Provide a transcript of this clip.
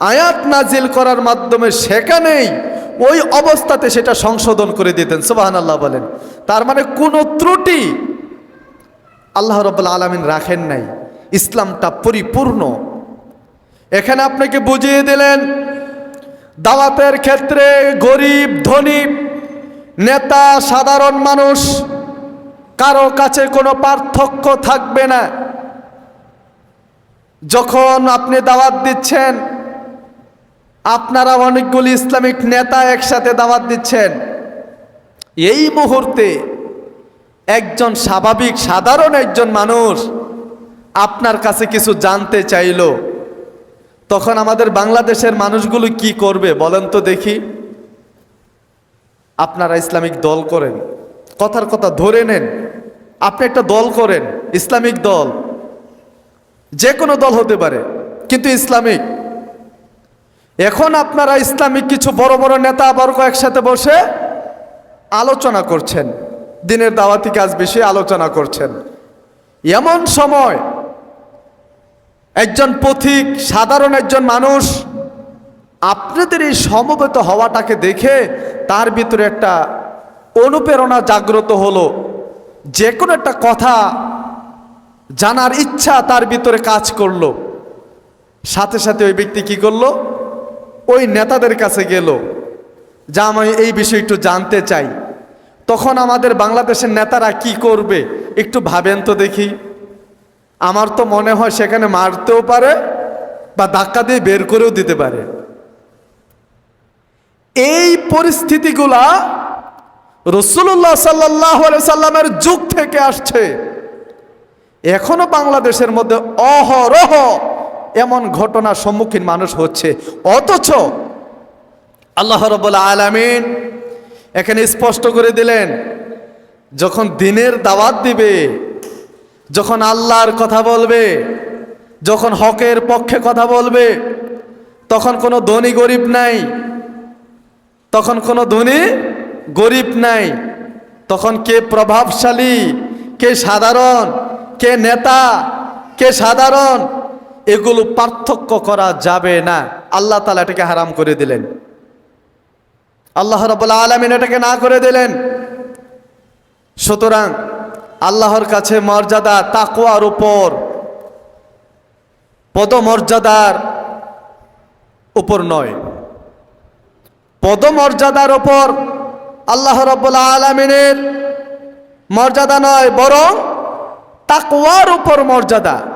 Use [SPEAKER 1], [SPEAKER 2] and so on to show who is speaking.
[SPEAKER 1] আয়াত নাজিল করার মাধ্যমে সেখানেই ওই অবস্থাতে সেটা সংশোধন করে দিতেন সুবাহান আল্লাহ বলেন। তার মানে কোনো ত্রুটি আল্লাহ রব্বুল আলমিন রাখেন নাই, ইসলামটা পরিপূর্ণ। এখানে আপনাকে বুঝিয়ে দিলেন, দাওয়াতের ক্ষেত্রে গরিব, ধনী, নেতা, সাধারণ মানুষ, কারও কাছে কোনো পার্থক্য থাকবে না। যখন আপনি দাওয়াত দিচ্ছেন আপনারা অনেকগুলি ইসলামিক নেতা একসাথে দাওয়াত দিচ্ছেন। এই মুহূর্তে একজন স্বাভাবিক, সাধারণ একজন মানুষ আপনার কাছে কিছু জানতে চাইলো। তখন আমাদের বাংলাদেশের মানুষগুলো কি করবে বলেন তো দেখি। আপনারা ইসলামিক দল করেন। কথার কথা ধরে নেন। আপনি একটা দল করেন, ইসলামিক দল। যে কোনো দল হতে পারে, কিন্তু ইসলামিক। এখন আপনারা ইসলামিক কিছু বড় বড় নেতা বর্গ একসাথে বসে আলোচনা করছেন। দিনের দাওয়াতি কাজ বিষয়ে আলোচনা করছেন। এমন সময় একজন পথিক, সাধারণ একজন মানুষ আপনাদের এই সমবেত হওয়াটাকে দেখে তার ভিতরে একটা অনুপ্রেরণা জাগ্রত হলো। যে কোনো একটা কথা জানার ইচ্ছা তার ভিতরে কাজ করল। সাথে সাথে ওই ব্যক্তি কি করল? ওই নেতাদের কাছে গেল যা আমি এই বিষয়ে একটু জানতে চাই। তখন আমাদের বাংলাদেশের নেতারা কি করবে? একটু ভাবেন তো দেখি। আমার তো মনে হয় সেখানে মারতেও পারে বা ধাক্কা দিয়ে বের করেও দিতে পারে। এই পরিস্থিতিগুলা রসুল্লাহ সাল্লাহ সাল্লামের যুগ থেকে আসছে। এখনও বাংলাদেশের মধ্যে অহরহ এমন ঘটনার সম্মুখীন মানুষ হচ্ছে। অথচ আল্লাহ রব্বুল্লা আলামিন এখানে স্পষ্ট করে দিলেন, যখন দিনের দাওয়াত দিবে, যখন আল্লাহর কথা বলবে, যখন হকের পক্ষে কথা বলবে, তখন কোনো ধনী গরিব নাই, তখন কোনো ধনী গরিব নাই, তখন কে প্রভাবশালী, কে সাধারণ, কে নেতা, কে সাধারণ এগুলো পার্থক্য করা যাবে না। আল্লাহ তালা এটাকে হারাম করে দিলেন। আল্লাহ রবুল্লা আলমিন এটাকে না করে দিলেন। সুতরাং আল্লাহর কাছে মর্যাদা তাকুয়ার উপর, পদমর্যাদার উপর নয়। পদমর্যাদার উপর আল্লাহ রব্বুল্লা আলমিনের মর্যাদা নয়, বরং তাকুয়ার উপর মর্যাদা।